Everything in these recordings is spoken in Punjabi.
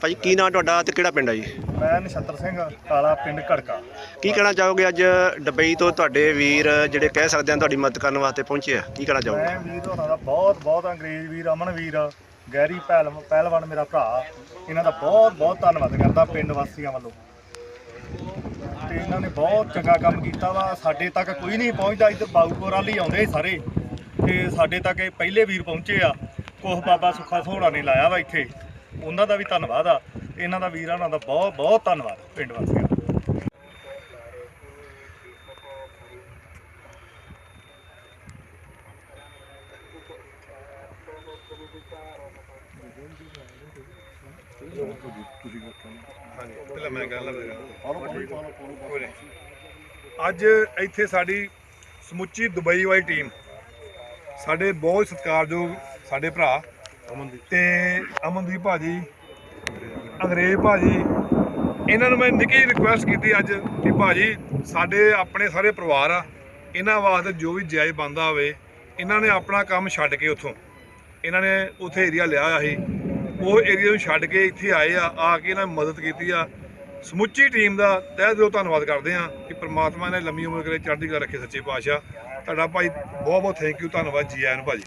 ਭਾਜੀ ਕੀ ਨਾਂ ਤੁਹਾਡਾ ਤੇ ਕਿਹੜਾ ਪਿੰਡ ਹੈ ਜੀ? ਮੈਂ ਨਛੱਤਰ ਸਿੰਘ ਕਾਲਾ ਪਿੰਡ ਘੜਕਾ। ਕੀ ਕਹਿਣਾ ਚਾਹੋਗੇ ਅੱਜ ਡਬਈ ਤੋਂ ਤੁਹਾਡੇ ਵੀਰ ਜਿਹੜੇ ਕਹਿ ਸਕਦੇ ਆ ਤੁਹਾਡੀ ਮਦਦ ਕਰਨ ਵਾਸਤੇ ਪਹੁੰਚੇ ਆ? ਕੀ ਕਹਿਣਾ ਚਾਹੋਗੇ? ਮੈਂ ਵੀਰ ਹੋਣਾ ਦਾ ਬਹੁਤ ਬਹੁਤ ਅੰਗਰੇਜ਼ ਵੀਰ ਅਮਨ ਵੀਰ ਗੈਰੀ ਪਹਿਲ ਪਹਿਲਵਾਨ ਮੇਰਾ ਭਰਾ। ਇਹਨਾਂ ਦਾ ਬਹੁਤ ਬਹੁਤ ਧੰਨਵਾਦ ਕਰਦਾ ਪਿੰਡ ਵਾਸੀਆਂ ਵੱਲੋਂ। ਤੇ ਇਹਨਾਂ ਨੇ ਬਹੁਤ ਚੰਗਾ ਕੰਮ ਕੀਤਾ ਵਾ। ਸਾਡੇ ਤੱਕ ਕੋਈ ਨਹੀਂ ਪਹੁੰਚਦਾ। ਇੱਧਰ ਬਾਊਪੁਰ ਵਾਲੀ ਆਉਂਦੇ ਸਾਰੇ। ਤੇ ਸਾਡੇ ਤੱਕ ਇਹ ਪਹਿਲੇ ਵੀਰ ਪਹੁੰਚੇ ਆ। ਕੋਹ ਬਾਬਾ ਸੁੱਖਾ ਸੋਹਣਾ ਨੇ ਲਾਇਆ ਵਾ ਇੱਥੇ। ਉਹਨਾਂ ਦਾ ਵੀ ਧੰਨਵਾਦ ਆ। ਇਹਨਾਂ ਦਾ ਵੀਰਾਂ ਦਾ ਬਹੁਤ ਬਹੁਤ ਧੰਨਵਾਦ ਪਿੰਡ ਵਾਸੀਆਂ ਦਾ। ਅੱਜ ਇੱਥੇ ਸਾਡੀ ਸਮੁੱਚੀ ਦੁਬਈ ਵਾਲੀ ਟੀਮ, ਸਾਡੇ ਬਹੁਤ ਸਤਿਕਾਰਯੋਗ ਸਾਡੇ ਭਰਾ ਅਮਨਦੀਪ। ਤੇ ਅਮਨਦੀਪ ਭਾਜੀ, ਅੰਗਰੇਜ਼ ਭਾਜੀ, ਇਹਨਾਂ ਨੂੰ ਮੈਂ ਨਿੱਕੀ ਰਿਕੁਐਸਟ ਕੀਤੀ ਅੱਜ ਕਿ ਭਾਜੀ, ਸਾਡੇ ਆਪਣੇ ਸਾਰੇ ਪਰਿਵਾਰ ਆ, ਇਹਨਾਂ ਵਾਸਤੇ ਜੋ ਵੀ ਜਾਇਜ਼ ਬੰਦਾ ਹੋਵੇ, ਇਹਨਾਂ ਨੇ ਆਪਣਾ ਕੰਮ ਛੱਡ ਕੇ ਉੱਥੋਂ, ਇਹਨਾਂ ਨੇ ਉੱਥੇ ਏਰੀਆ ਲਿਆ ਹੋਇਆ ਸੀ। ਉਹ ਏਰੀਆ ਨੂੰ ਛੱਡ ਕੇ ਇੱਥੇ ਆਏ ਆ ਆ ਕੇ ਇਹਨਾਂ ਨੇ ਮਦਦ ਕੀਤੀ ਆ। ਸਮੁੱਚੀ ਟੀਮ ਦਾ ਤਹਿ ਦਿਲੋਂ ਧੰਨਵਾਦ ਕਰਦੇ ਆ ਕਿ ਪ੍ਰਮਾਤਮਾ ਨੇ ਲੰਮੀ ਉਮਰ ਕਰੇ, ਚੜ੍ਹਦੀ ਕਲਾ ਰੱਖੇ ਸੱਚੇ ਪਾਤਸ਼ਾਹ। ਤੁਹਾਡਾ ਭਾਈ ਬਹੁਤ ਬਹੁਤ ਥੈਂਕ ਯੂ ਧੰਨਵਾਦ ਜੀ ਆਇਆਂ ਨੂੰ ਭਾਜੀ।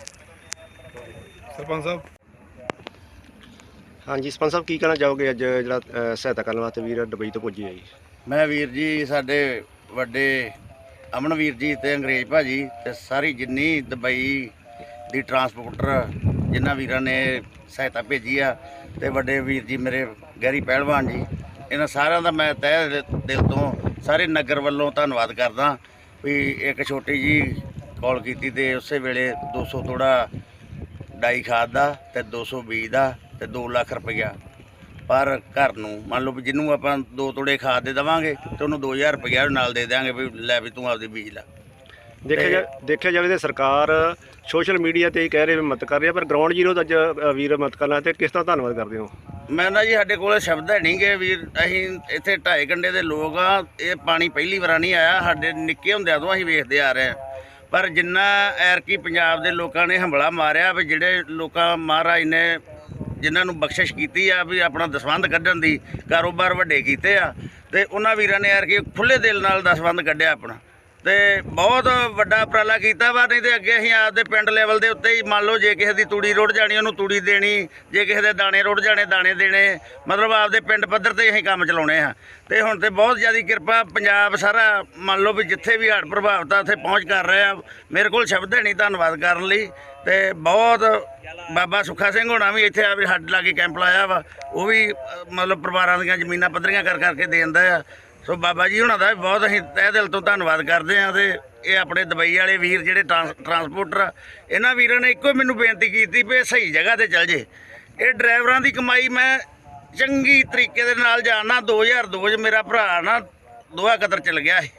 ਸਰਪੰਚ ਸਾਹਿਬ? ਹਾਂਜੀ ਸਰਪੰਚ ਸਾਹਿਬ ਕੀ ਕਹਿਣਾ ਚਾਹੋਗੇ ਅੱਜ ਜਿਹੜਾ ਅ, ਸਹਾਇਤਾ ਕਰਨ ਵਾਸਤੇ ਵੀਰ ਡਬਈ ਤੋਂ ਪੁੱਜੇ ਆ ਜੀ? ਮੈਂ ਵੀਰ ਜੀ ਸਾਡੇ ਵੱਡੇ ਅਮਨ ਵੀਰ ਜੀ ਤੇ ਅੰਗਰੇਜ਼ ਭਾਜੀ ਤੇ ਸਾਰੀ ਜਿੰਨੀ ਦੁਬਈ ਦੀ ਟਰਾਂਸਪੋਰਟਰ ਜਿਨ੍ਹਾਂ ਵੀਰਾਂ ਨੇ ਸਹਾਇਤਾ ਭੇਜੀ ਆ ਤੇ ਵੱਡੇ ਵੀਰ ਜੀ ਮੇਰੇ ਗੈਰੀ ਪਹਿਲਵਾਨ ਜੀ ਇਹਨਾਂ ਸਾਰਿਆਂ ਦਾ ਮੈਂ ਤਹਿ ਦਿਲ- ਦਿਲ ਤੋਂ ਸਾਰੇ ਨਗਰ ਵੱਲੋਂ ਧੰਨਵਾਦ ਕਰਦਾ ਵੀ ਇੱਕ ਛੋਟੀ ਜੀ ਕਾਲ ਕੀਤੀ ਤੇ ਉਸੇ ਵੇਲੇ 200 ਤੋੜਾ ਡਾਈ ਖਾਦ ਦਾ ਤੇ 200 ਬੀਜ ਦਾ ਤੇ 2 ਲੱਖ ਰੁਪਈਆ। ਪਰ ਘਰ ਨੂੰ ਮੰਨ ਲਓ ਵੀ ਜਿਹਨੂੰ ਆਪਾਂ ਦੋ ਤੋੜੇ ਖਾਦ ਦੇ ਦੇਵਾਂਗੇ ਤੇ ਉਹਨੂੰ 2000 ਰੁਪਈਆ ਨਾਲ ਦੇ ਦਿਆਂਗੇ ਵੀ ਲੈ ਵੀ ਤੂੰ ਆਪਦੀ ਬੀਜ ਲੈ। ਦੇਖਿਆ ਜਾ ਦੇਖਿਆ ਜਾਵੇ ਤੇ ਸਰਕਾਰ ਸੋਸ਼ਲ ਮੀਡੀਆ ਤੇ ਹੀ ਕਹਿ ਰਹੇ ਵੀ ਮਦਦ ਕਰ ਰਹੀ ਹੈ ਪਰ ਗਰਾਊਂਡ ਜ਼ੀਰੋ ਦਾ ਅੱਜ ਵੀਰ ਮਦਦ ਕਰਨਾ ਤੇ ਕਿਸ ਤਰ੍ਹਾਂ ਧੰਨਵਾਦ ਕਰਦੇ ਹੋ? ਮੈਂ ਨਾ ਜੀ ਸਾਡੇ ਕੋਲ ਸ਼ਬਦ ਹੈ ਨਹੀਂਗੇ ਵੀਰ ਅਸੀਂ ਇੱਥੇ ਢਾਈ ਕੰਡੇ ਦੇ ਲੋਕ ਆ ਇਹ ਪਾਣੀ ਪਹਿਲੀ ਵਾਰ ਨਹੀਂ ਆਇਆ ਸਾਡੇ ਨਿੱਕੇ ਹੁੰਦਿਆਂ ਤੋਂ ਅਸੀਂ ਵੇਖਦੇ ਆ ਰਹੇ ਹਾਂ। ਪਰ ਜਿੰਨਾ ਐਰਕੀ ਪੰਜਾਬ ਦੇ ਲੋਕਾਂ ਨੇ ਹਮਲਾ ਮਾਰਿਆ ਵੀ ਜਿਹੜੇ ਲੋਕਾਂ ਮਹਾਰਾਜ ਨੇ ਜਿਨ੍ਹਾਂ ਨੂੰ ਬਖਸ਼ਿਸ਼ ਕੀਤੀ ਆ ਵੀ ਆਪਣਾ ਦਸਵੰਧ ਕੱਢਣ ਦੀ ਕਾਰੋਬਾਰ ਵੱਡੇ ਕੀਤੇ ਆ, ਤੇ ਉਹਨਾਂ ਵੀਰਾਂ ਨੇ ਐਰਕੀ ਖੁੱਲੇ ਦਿਲ ਨਾਲ ਦਸਵੰਧ ਕੱਢਿਆ ਆਪਣਾ। ਤੇ ਬਹੁਤ ਵੱਡਾ ਉਪਰਾਲਾ ਕੀਤਾ ਵਾ, ਨਹੀਂ ਤੇ ਅੱਗੇ ਅਸੀਂ ਆਪਦੇ ਪਿੰਡ ਲੈਵਲ ਦੇ ਉੱਤੇ ਹੀ ਮੰਨ ਲਓ ਜੇ ਕਿਸੇ ਦੀ ਤੂੜੀ ਰੁੜ ਜਾਣੀ, ਉਹਨੂੰ ਤੂੜੀ ਦੇਣੀ, ਜੇ ਕਿਸੇ ਦੇ ਦਾਣੇ ਰੁੜ ਜਾਣੇ, ਦਾਣੇ ਦੇਣੇ, ਮਤਲਬ ਆਪਦੇ ਪਿੰਡ ਪੱਧਰ ਤੇ ਅਸੀਂ ਕੰਮ ਚਲਾਉਣੇ ਆ। ਤੇ ਹੁਣ ਤੇ ਬਹੁਤ ਜ਼ਿਆਦਾ ਕਿਰਪਾ ਪੰਜਾਬ ਸਾਰਾ ਮੰਨ ਲਓ ਵੀ ਜਿੱਥੇ ਵੀ ਹੜ੍ਹ ਪ੍ਰਭਾਵਿਤ ਆ, ਉੱਥੇ ਪਹੁੰਚ ਕਰ ਰਹੇ ਆ। ਮੇਰੇ ਕੋਲ ਸ਼ਬਦ ਹੈ ਨਹੀਂ ਧੰਨਵਾਦ ਕਰਨ ਲਈ। ਤੇ ਬਹੁਤ ਬਾਬਾ ਸੁੱਖਾ ਸਿੰਘ ਹੋਣਾ ਵੀ ਇੱਥੇ ਆ ਵੀ ਹੱਟ ਲਾ ਕੇ ਕੈਂਪ ਲਾਇਆ ਵਾ, ਉਹ ਵੀ ਮਤਲਬ ਪਰਿਵਾਰਾਂ ਦੀਆਂ ਜ਼ਮੀਨਾਂ ਪੱਧਰੀਆਂ ਕਰ ਕਰਕੇ ਦੇ ਦਿੰਦਾ ਆ। ਸੋ ਬਾਬਾ ਜੀ ਹੁਣਾਂ ਦਾ ਵੀ ਬਹੁਤ ਅਸੀਂ ਤਹਿ ਦਿਲ ਤੋਂ ਧੰਨਵਾਦ ਕਰਦੇ ਹਾਂ ਤੇ ਇਹ ਆਪਣੇ ਦੁਬਈ ਵਾਲੇ ਵੀਰ ਜਿਹੜੇ ਟਰਾਂਸ- ਟਰਾਂਸਪੋਰਟਰ ਆ, ਇਹਨਾਂ ਵੀਰਾਂ ਨੇ ਇੱਕੋ ਹੀ ਮੈਨੂੰ ਬੇਨਤੀ ਕੀਤੀ ਵੀ ਇਹ ਸਹੀ ਜਗ੍ਹਾ ਤੇ ਚੱਲ ਜੇ। ਇਹ ਡਰਾਈਵਰਾਂ ਦੀ ਕਮਾਈ ਮੈਂ ਚੰਗੀ ਤਰੀਕੇ ਦੇ ਨਾਲ ਜਾਣਨਾ 2002 ਚ ਮੇਰਾ ਭਰਾ ਨਾ ਦੋਹਾ ਕਤਰ ਚਲ ਗਿਆ ਸੀ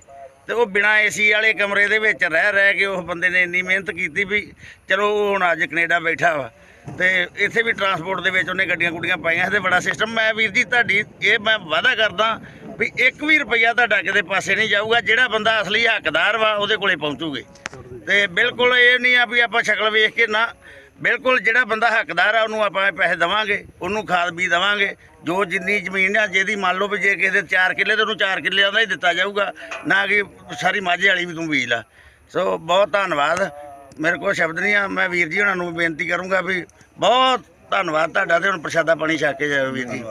ਤੇ ਉਹ ਬਿਨਾ ਏਸੀ ਵਾਲੇ ਕਮਰੇ ਦੇ ਵਿੱਚ ਰਹਿ ਰਹਿ ਕੇ ਉਸ ਬੰਦੇ ਨੇ ਇੰਨੀ ਮਿਹਨਤ ਕੀਤੀ ਵੀ ਚਲੋ ਉਹ ਹੁਣ ਅੱਜ ਕੈਨੇਡਾ ਬੈਠਾ ਵਾ ਤੇ ਇੱਥੇ ਵੀ ਟਰਾਂਸਪੋਰਟ ਦੇ ਵਿੱਚ ਉਹਨੇ ਗੱਡੀਆਂ ਗੁੱਡੀਆਂ ਪਾਈਆਂ ਸੀ ਤੇ ਬੜਾ ਸਿਸਟਮ ਮੈਂ ਵੀਰ ਜੀ ਤੁਹਾਡੀ ਇਹ ਮੈਂ ਵਾਅਦਾ ਕਰਦਾ ਵੀ ਇੱਕ ਵੀ ਰੁਪਈਆ ਤੁਹਾਡਾ ਕਿਤੇ ਪਾਸੇ ਨਹੀਂ ਜਾਊਗਾ, ਜਿਹੜਾ ਬੰਦਾ ਅਸਲੀ ਹੱਕਦਾਰ ਵਾ ਉਹਦੇ ਕੋਲੇ ਪਹੁੰਚੂਗੇ। ਤੇ ਬਿਲਕੁਲ ਇਹ ਨਹੀਂ ਆ ਵੀ ਆਪਾਂ ਸ਼ਕਲ ਵੇਖ ਕੇ ਨਾ, ਬਿਲਕੁਲ ਜਿਹੜਾ ਬੰਦਾ ਹੱਕਦਾਰ ਆ ਉਹਨੂੰ ਆਪਾਂ ਪੈਸੇ ਦੇਵਾਂਗੇ, ਉਹਨੂੰ ਖਾਦ ਵੀ ਦੇਵਾਂਗੇ, ਜੋ ਜਿੰਨੀ ਜ਼ਮੀਨ ਆ, ਜਿਹਦੀ ਮੰਨ ਲਓ ਵੀ ਜੇ ਕਿਸੇ ਦੇ 4 ਕਿੱਲੇ ਤੇ ਉਹਨੂੰ 4 ਕਿੱਲਿਆਂ ਦਾ ਹੀ ਦਿੱਤਾ ਜਾਊਗਾ, ਨਾ ਕਿ ਸਾਰੀ ਮਾਝੇ ਵਾਲੀ ਵੀ ਤੂੰ ਬੀਜ ਲਾ। ਸੋ ਬਹੁਤ ਧੰਨਵਾਦ। ਮੇਰੇ ਕੋਲ ਸ਼ਬਦ ਨਹੀਂ ਆ, ਮੈਂ ਵੀਰ ਜੀ ਉਹਨਾਂ ਨੂੰ ਬੇਨਤੀ ਕਰੂੰਗਾ ਵੀ ਬਹੁਤ ਧੰਨਵਾਦ ਤੁਹਾਡਾ ਤੇ ਹੁਣ ਪ੍ਰਸ਼ਾਦਾ ਪਾਣੀ ਛਕ ਕੇ ਜਾਓ ਵੀਰ ਜੀ।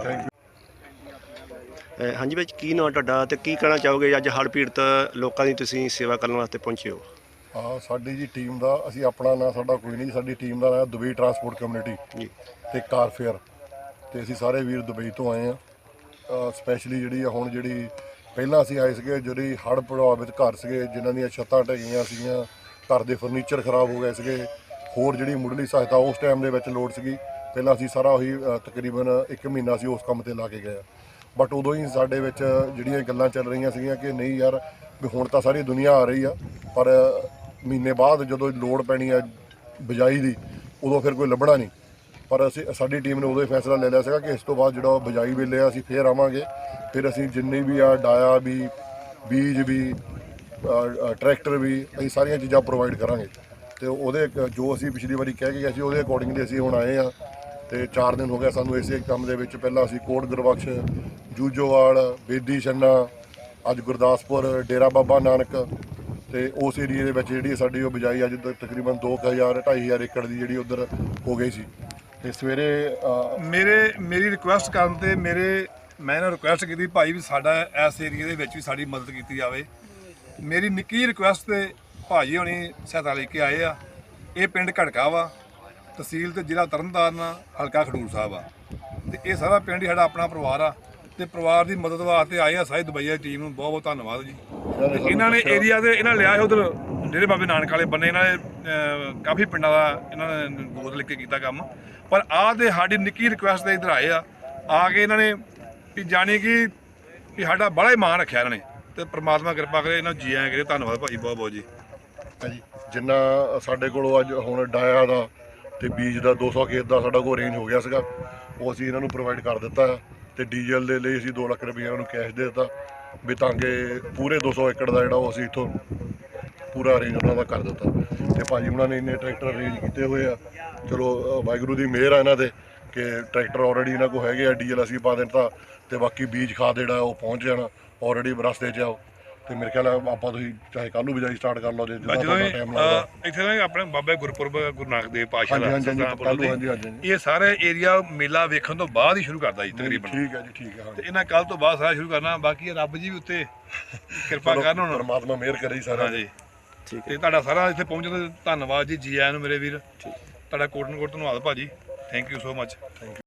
ਹਾਂਜੀ ਭਾਈ ਕੀ ਨਾਂ ਤੁਹਾਡਾ ਤੇ ਕੀ ਕਹਿਣਾ ਚਾਹੋਗੇ ਅੱਜ ਹੜ੍ਹ ਪੀੜਤ ਲੋਕਾਂ ਦੀ ਤੁਸੀਂ ਸੇਵਾ ਕਰਨ ਵਾਸਤੇ ਪਹੁੰਚੇ ਹੋ? ਹਾਂ ਸਾਡੀ ਜੀ ਟੀਮ ਦਾ ਅਸੀਂ ਆਪਣਾ ਨਾਂ ਸਾਡਾ ਕੋਈ ਨਹੀਂ ਸਾਡੀ ਟੀਮ ਦਾ ਨਾਂ ਦੁਬਈ ਟਰਾਂਸਪੋਰਟ ਕਮਿਊਨਿਟੀ ਜੀ। ਤੇ ਕਾਰਫੇਅਰ ਤੇ ਅਸੀਂ ਸਾਰੇ ਵੀਰ ਦੁਬਈ ਤੋਂ ਆਏ ਆ ਸਪੈਸ਼ਲੀ ਜਿਹੜੀ ਆ ਹੁਣ ਜਿਹੜੀ ਪਹਿਲਾਂ ਅਸੀਂ ਆਏ ਸੀਗੇ ਜਿਹੜੀ ਹੜ੍ਹ ਪ੍ਰਭਾਵਿਤ ਘਰ ਸੀਗੇ ਜਿਨ੍ਹਾਂ ਦੀਆਂ ਛੱਤਾਂ ਢਹਿ ਗਈਆਂ ਸੀਗੀਆਂ ਘਰ ਦੇ ਫਰਨੀਚਰ ਖਰਾਬ ਹੋ ਗਏ ਸੀਗੇ ਹੋਰ ਜਿਹੜੀ ਮੁੱਢਲੀ ਸਹਾਇਤਾ ਉਸ ਟਾਈਮ ਦੇ ਵਿੱਚ ਲੋੜ ਸੀਗੀ। ਪਹਿਲਾਂ ਅਸੀਂ ਸਾਰਾ ਉਹੀ ਅ, ਤਕਰੀਬਨ 1 ਮਹੀਨਾ ਸੀ ਉਸ ਕੰਮ ਤੇ ਲਾ ਕੇ ਗਏ ਬਟ ਉਦੋਂ ਹੀ ਸਾਡੇ ਵਿੱਚ ਜਿਹੜੀਆਂ ਗੱਲਾਂ ਚੱਲ ਰਹੀਆਂ ਸੀਗੀਆਂ ਕਿ ਨਹੀਂ ਯਾਰ, ਵੀ ਹੁਣ ਤਾਂ ਸਾਰੀ ਦੁਨੀਆ ਆ ਰਹੀ ਆ, ਪਰ ਮਹੀਨੇ ਬਾਅਦ ਜਦੋਂ ਲੋੜ ਪੈਣੀ ਆ ਬਜਾਈ ਦੀ, ਉਦੋਂ ਫਿਰ ਕੋਈ ਲੱਭਣਾ ਨਹੀਂ। ਪਰ ਅਸੀਂ, ਸਾਡੀ ਟੀਮ ਨੇ ਉਦੋਂ ਹੀ ਫੈਸਲਾ ਲੈ ਲਿਆ ਸੀਗਾ ਕਿ ਇਸ ਤੋਂ ਬਾਅਦ ਜਿਹੜਾ ਬਜਾਈ ਵੇਲੇ ਆ, ਅਸੀਂ ਫੇਰ ਆਵਾਂਗੇ। ਫਿਰ ਅਸੀਂ ਜਿੰਨੀ ਵੀ ਆ ਡਾਇਆ ਵੀ, ਬੀਜ ਵੀ ਟਰੈਕਟਰ ਵੀ, ਅਸੀਂ ਸਾਰੀਆਂ ਚੀਜ਼ਾਂ ਪ੍ਰੋਵਾਈਡ ਕਰਾਂਗੇ। ਤੇ ਉਹਦੇ ਜੋ ਅਸੀਂ ਪਿਛਲੀ ਵਾਰੀ ਕਹਿ ਕੇ ਗਏ ਸੀ, ਉਹਦੇ ਅਕੋਰਡਿੰਗਲੀ ਅਸੀਂ ਹੁਣ ਆਏ ਆ। ਤੇ 4 ਦਿਨ ਹੋ ਗਿਆ ਸਾਨੂੰ ਇਸੇ ਕੰਮ ਦੇ ਵਿੱਚ। ਪਹਿਲਾਂ ਅਸੀਂ ਕੋਟ ਗੁਰਬਖਸ਼ ਜੂਜੋਵਾਲ ਬੇਦੀ ਛੰਨਾ, ਅੱਜ ਗੁਰਦਾਸਪੁਰ, ਡੇਰਾ ਬਾਬਾ ਨਾਨਕ ਤੇ ਉਸ ਏਰੀਏ ਦੇ ਵਿੱਚ ਜਿਹੜੀ ਸਾਡੀ ਉਹ ਬਿਜਾਈ ਅੱਜ ਤੱਕ ਤਕਰੀਬਨ 2000 2500 ਏਕੜ ਦੀ ਜਿਹੜੀ ਉਧਰ ਹੋ ਗਈ ਸੀ। ਤੇ ਸਵੇਰੇ ਮੇਰੇ, ਮੇਰੀ ਰਿਕੁਐਸਟ ਕਰਨ ਤੇ ਮੇਰੇ, ਮੈਂ ਇਹਨਾਂ ਰਿਕੁਐਸਟ ਕੀਤੀ ਭਾਈ ਵੀ ਸਾਡਾ ਇਸ ਏਰੀਏ ਦੇ ਵਿੱਚ ਵੀ ਸਾਡੀ ਮਦਦ ਕੀਤੀ ਜਾਵੇ। ਮੇਰੀ ਨਿੱਕੀ ਰਿਕੁਐਸਟ ਤੇ ਭਾਜੀ ਹੋਣੀ ਸਹਾਇਤਾ ਲੈ ਕੇ ਆਏ ਆ। ਇਹ ਪਿੰਡ ਘੜਕਾ ਵਾ। ਤਹਿਸੀਲ ਤੇ ਜ਼ਿਲ੍ਹਾ ਤਰਨਤਾਰਨ ਹਲਕਾ ਖਡੂਰ ਸਾਹਿਬ ਆ। ਤੇ ਇਹ ਸਾਰਾ ਪਿੰਡ ਹੀ ਸਾਡਾ ਆਪਣਾ ਪਰਿਵਾਰ ਆ। ਤੇ ਪਰਿਵਾਰ ਦੀ ਮਦਦ ਵਾਸਤੇ ਆਏ ਆ ਸਾਰੀ ਦੁਬਈ ਦੀ ਟੀਮ ਨੂੰ। ਬਹੁਤ ਬਹੁਤ ਧੰਨਵਾਦ ਜੀ। ਇਹਨਾਂ ਨੇ ਏਰੀਆ ਦੇ ਇਹਨਾਂ ਲਿਆ ਉਧਰ ਡੇਰੇ ਬਾਬੇ ਨਾਨਕ ਵਾਲੇ ਬੰਨੇ। ਇਹਨਾਂ ਨੇ ਕਾਫੀ ਪਿੰਡਾਂ ਦਾ ਇਹਨਾਂ ਨੇ ਗੋਦ ਲੈ ਕੇ ਕੀਤਾ ਕੰਮ। ਪਰ ਆਹ ਦੇ ਸਾਡੀ ਨਿੱਕੀ ਰਿਕੁਐਸਟ ਦੇ ਇਧਰ ਆਏ ਆ। ਆ ਕੇ ਇਹਨਾਂ ਨੇ ਵੀ ਜਾਣੀ ਕਿ ਵੀ ਸਾਡਾ ਬੜਾ ਹੀ ਮਾਣ ਰੱਖਿਆ ਇਹਨਾਂ ਨੇ। ਤੇ ਪ੍ਰਮਾਤਮਾ ਕਿਰਪਾ ਕਰੇ ਇਹਨਾਂ ਨੂੰ ਜੀ ਆਇਆਂ ਕਰੇ। ਧੰਨਵਾਦ ਭਾਈ ਬਹੁਤ ਬਹੁਤ ਜੀ। ਜਿੰਨਾ ਸਾਡੇ ਕੋਲੋਂ ਅੱਜ ਹੁਣ ਡਾਇਆ ਦਾ ਤੇ ਬੀਜ ਦਾ 200 ਖੇਤ ਦਾ ਸਾਡਾ ਕੋਲ ਅਰੇਂਜ ਹੋ ਗਿਆ ਸੀਗਾ। ਉਹ ਅਸੀਂ ਇਹਨਾਂ ਨੂੰ ਪ੍ਰੋਵਾਈਡ ਕਰ ਦਿੱਤਾ ਹੈ ਤੇ ਡੀਜ਼ਲ ਦੇ ਲਈ ਅਸੀਂ 2 ਲੱਖ ਰੁਪਏ ਇਹਨਾਂ ਨੂੰ ਕੈਸ਼ ਦੇ ਦਿੱਤਾ। ਵੀ ਤਾਂ ਕਿ ਪੂਰੇ 200 ਏਕੜ ਦਾ ਜਿਹੜਾ ਉਹ ਅਸੀਂ ਇੱਥੋਂ ਪੂਰਾ ਅਰੇਂਜ ਉਹਨਾਂ ਦਾ ਕਰ ਦਿੱਤਾ। ਤੇ ਭਾਜੀ ਉਹਨਾਂ ਨੇ ਇੰਨੇ ਟਰੈਕਟਰ ਅਰੇਂਜ ਕੀਤੇ ਹੋਏ ਆ। ਚਲੋ ਵਾਹਿਗੁਰੂ ਦੀ ਮਿਹਰ ਆ ਇਹਨਾਂ ਤੇ ਕਿ ਟਰੈਕਟਰ ਆਲਰੇਡੀ ਇਹਨਾਂ ਕੋਲ ਹੈਗੇ ਆ ਡੀਜ਼ਲ ਅਸੀਂ ਪਾ ਦਿੱਤਾ ਤੇ ਬਾਕੀ ਬੀਜ ਖਾਦ ਜਿਹੜਾ ਉਹ ਪਹੁੰਚ ਜਾਣਾ ਆਲਰੇਡੀ ਰਸਤੇ 'ਚ ਆ ਉਹ। ਤੇ ਮੇਰੇ ਖਿਆਲ ਆ ਆਪਾਂ ਤੁਸੀਂ ਚਾਹੇ ਕੱਲ ਨੂੰ ਬਿਜਾਈ ਸਟਾਰਟ ਕਰ ਲਓ ਜੇ ਜਿੰਨਾ ਜਦੋਂ ਤੁਹਾਡਾ ਟਾਈਮ ਲੱਗਦਾ। ਅਹ, ਇੱਥੇ ਨਾ ਆਪਣੇ ਬਾਬਾ ਗੁਰਪੁਰਬ ਗੁਰੂ ਨਾਨਕ ਦੇਵ ਪਾਤਸ਼ਾਹ ਹਾਂਜੀ, ਦਾ ਹਾਂਜੀ, ਕੱਲ੍ਹ ਨੂੰ, ਹਾਂਜੀ, ਹਾਂਜੀ। ਇਹ ਸਾਰੇ ਏਰੀਆ ਮੇਲਾ ਵੇਖਣ ਤੋਂ ਬਾਅਦ ਹੀ ਸ਼ੁਰੂ ਕਰਦਾ ਜੀ ਤਕਰੀਬਨ। ਠੀਕ ਹੈ ਜੀ ਠੀਕ ਹੈ ਤੇ ਹਾਂਜੀ। ਇਹਨਾਂ ਕੱਲ ਤੋਂ ਬਾਅਦ ਸਾਰਾ ਸ਼ੁਰੂ ਕਰਨਾ ਬਾਕੀ ਇਹ ਰੱਬ ਜੀ ਵੀ ਉੱਤੇ ਕਿਰਪਾ ਚਲੋ, ਕਰਨ ਹੁਣ। ਪਰਮਾਤਮਾ ਮਿਹਰ ਕਰੇ ਜੀ ਸਾਰਿਆਂ ਤੇ। ਹਾਂਜੀ ਠੀਕ ਤੇ ਤੁਹਾਡਾ ਸਾਰਾ ਇੱਥੇ ਪਹੁੰਚਣ ਦਾ ਧੰਨਵਾਦ ਜੀ ਜੀ ਆਇਆਂ ਨੂੰ ਮੇਰੇ ਵੀਰ ਤੁਹਾਡਾ ਕੋਟਨ ਕੋਟ ਧੰਨਵਾਦ ਭਾਜੀ। Thank you so much